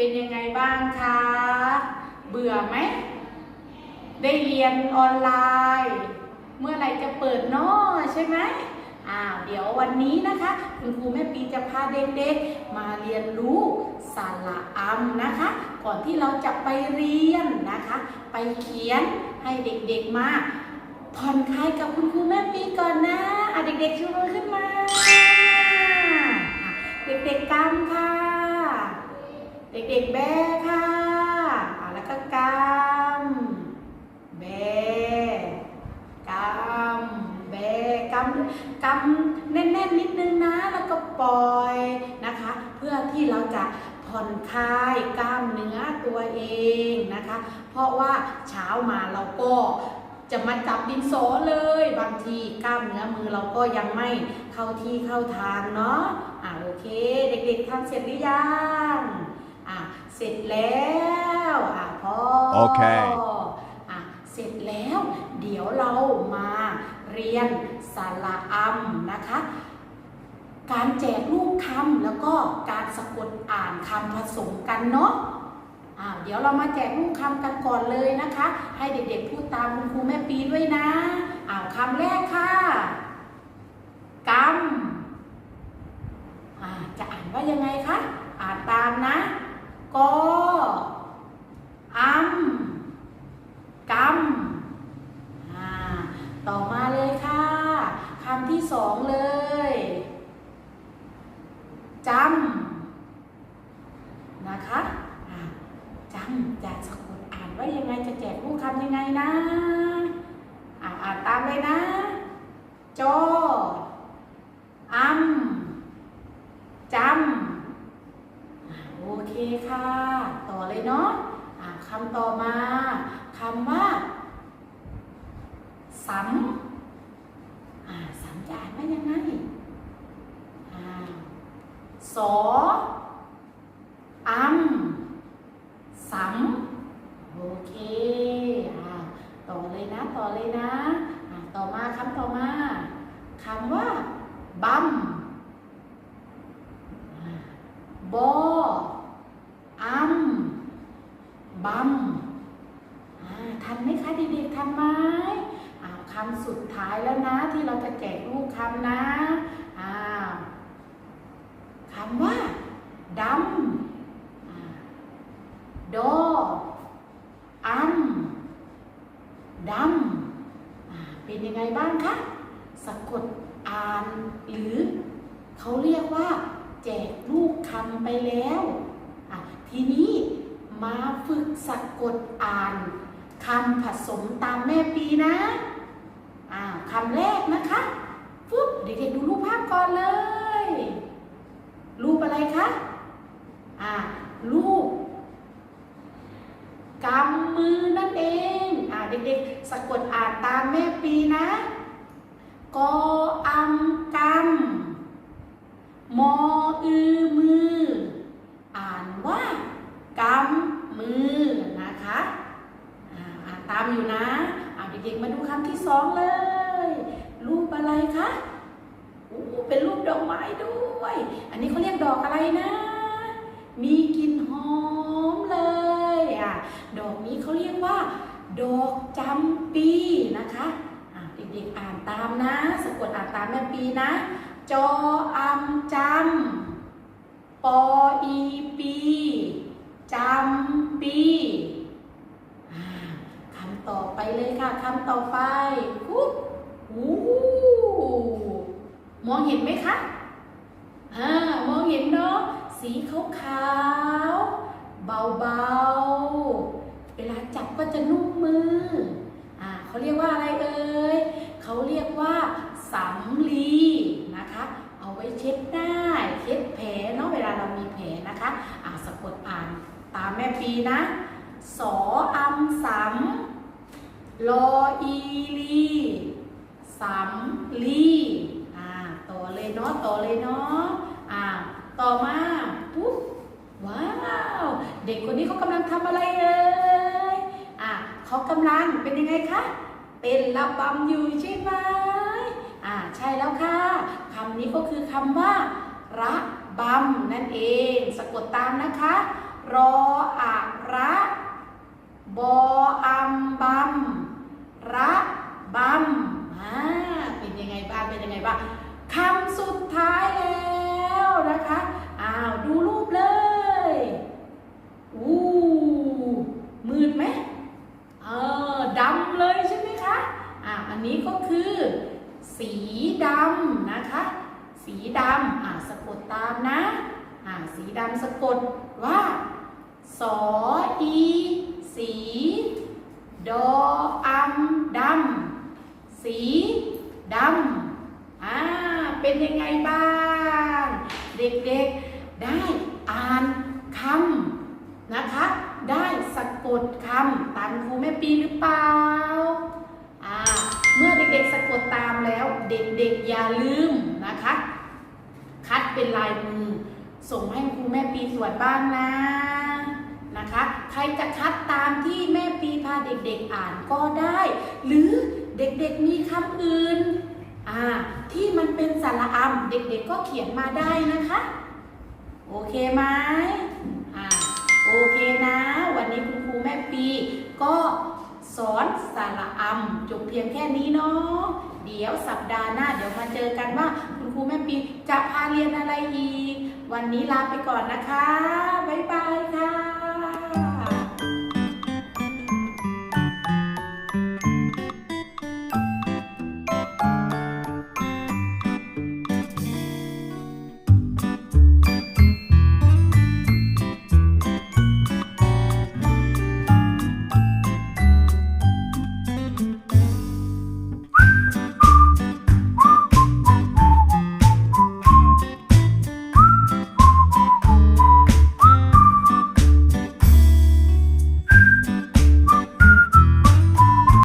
เป็นยังไงบ้างคะ เบื่อไหม ได้เรียนออนไลน์ เมื่อไหรจะเปิดนาะใช่ไหมอ่าเดี๋ยววันนี้นะคะ คุณครูแม่ปีจะพาเด็กๆ มาเรียนรู้สระอัมนะคะ ก่อนที่เราจะไปเรียนนะคะ ไปเขียนให้เด็กๆมาผ่อนคลายกับคุณครูแม่ปีก่อนนะอะเด็กๆชูมือขึ้นมา เด็กๆกำค่ะ เด็กๆแบค่ะอะแล้วก็กำแบกำแบกำกำแน่นๆนิดนึงนะ แล้วก็ปล่อยนะคะ เพื่อที่เราจะผ่อนคลายกล้ามเนื้อตัวเองนะคะ เพราะว่าเช้ามาเราก็จะมาจับดินสอเลย บางทีกล้ามเนื้อมือเราก็ยังไม่เข้าที่เข้าทางเนาะอ่าโอเค เด็กๆทำเสร็จหรือยัง อ่าเสร็จแล้วอ่าพอโอเค อะเสร็จแล้ว เดี๋ยวเรามาเรียนสระอัมนะคะ การแจกลูกคำแล้วก็การสะกดอ่านคำผสมกันเนาะอ่าเดี๋ยวเรามาแจกลูกคำกันก่อนเลยนะคะ ให้เด็กๆพูดตามคุณครูแม่ปีด้วยนะอ่าวคำแรกค่ะกำอ่าจะอ่านว่ายังไงคะ อ่านตามนะ กออัมกำอ่าต่อมาเลยค่ะคำที่สองเลยจำนะคะจำจะสะกดอ่านว่ายังไงจะแจกผู้คำยังไงนะอ่านตามเลยนะ จออัมจำอ่าโอเคค่ะ ต่อเลยเนาะอ่าคำต่อมาคำว่าสำอ่า จ่านว่ายังไงอ่าสออัมสำโอเคอ่าต่อเลยนะ ต่อเลยนะอ่าต่อมาคำต่อมาคำว่าบัมอ่าบออัมบัมอ่าทันไหมคะเด็กๆทันไหมอ่าคำสุดท้ายแล้วนะ ที่เราจะแจกลูกคำนะอ่าคำว่าดำอ่าดออัมดำเป็นยังไงบ้างคะสะกดอ่านหรือเขาเรียกว่า แจกลูกคำไปแล้วทีนี้มาฝึกสะกดอ่านคำผสมตามแม่ปีนะ อ่าคำแรกนะคะฟุ๊บเด็กๆดูรูปภาพก่อนเลย รูปอะไรคะอ่ารูปกำมือนั่นเองอ่าเด็กๆสะกดอ่านตามแม่ปีนะกออัมกำมออือมือ อ่านว่ากำมือนะคะอ่านตามอยู่นะ เด็กๆมาดูคำที่สองเลย รูปอะไรคะโอ้เป็นรูปดอกไม้ด้วย อันนี้เขาเรียกดอกอะไรนะ มีกลิ่นหอมเลยอะดอกนี้เขาเรียกว่า ดอกจำปีนะคะเด็กๆอ่านตามนะสะกดอ่านตามแม่ปีนะ จออัมจำปออีปีจำปีอ่าคำต่อไปเลย ค่ะคำต่อไปปุ๊บอู้มองเห็นไหมคะอ่ามองเห็นเนาะสีขาวขาวๆเบาๆเวลาจับก็จะนุ่มมืออ่าเขาเรียกว่าอะไรเอ่ยเขาเรียกว่าสำลีนะคะ เอาไว้เช็ดหน้าเช็ดแผลเนาะเวลาเรามีแผลนะคะอ่าสะกดอ่านตามแม่ปีนะสออัมสำ ลออีลีสำลีอ่าต่อเลยเนาะต่อเลยเนาะอ่าต่อมาปุ๊บว้าว เด็กคนนี้เขากำลังทำอะไรเอ่ยอ่าเขากำลังเป็นยังไงคะเต้นระบำอยู่ใช่ไหมอ่าใช่แล้วค่ะคำนี้ก็คือคำว่า ระบำนั่นเอง สะกดตามนะคะ รออะระบออัมบัม ระบัมอ่าเป็นยังไงบ้างเป็นยังไงบ้างคำสุดท้ายแล้วนะคะอ้าวดูรูปเลยอู้มืดไหมเออดำเลยใช่ไหมคะอ่าอันนี้ก็คือ สีดำนะคะ สีดำอ่าสะกดตามนะอ่าสีดำสะกดว่าสออีสี ดออัมดำ สีดำ อ่า เป็นยังไงบ้าง เด็กๆ ได้อ่านคำนะคะ ได้สะกดคำตามครูแม่ปีหรือเปล่า อ่า เมื่อเด็กๆสะกดตามแล้ว เด็กๆ อย่าลืมนะคะ คัดเป็นลายมือ ส่งให้ครูแม่ปีตรวจบ้างนะ นะคะ ใครจะคัดตามที่แม่ปีพาเด็กๆอ่านก็ได้ หรือเด็กๆมีคำอื่นที่มันเป็นสาระอำเด็กๆก็เขียนมาได้นะคะ โอเคไหมอ่าโอเคนะ วันนี้คุณครูแม่ปีก็สอนสาระอำจบเพียงแค่นี้เนาะเดี๋ยวสัปดาห์หน้า เดี๋ยวมาเจอกันว่าคุณครูแม่ปีจะพาเรียนอะไรอีก วันนี้ลาไปก่อนนะคะ บ๊ายบายค่ะ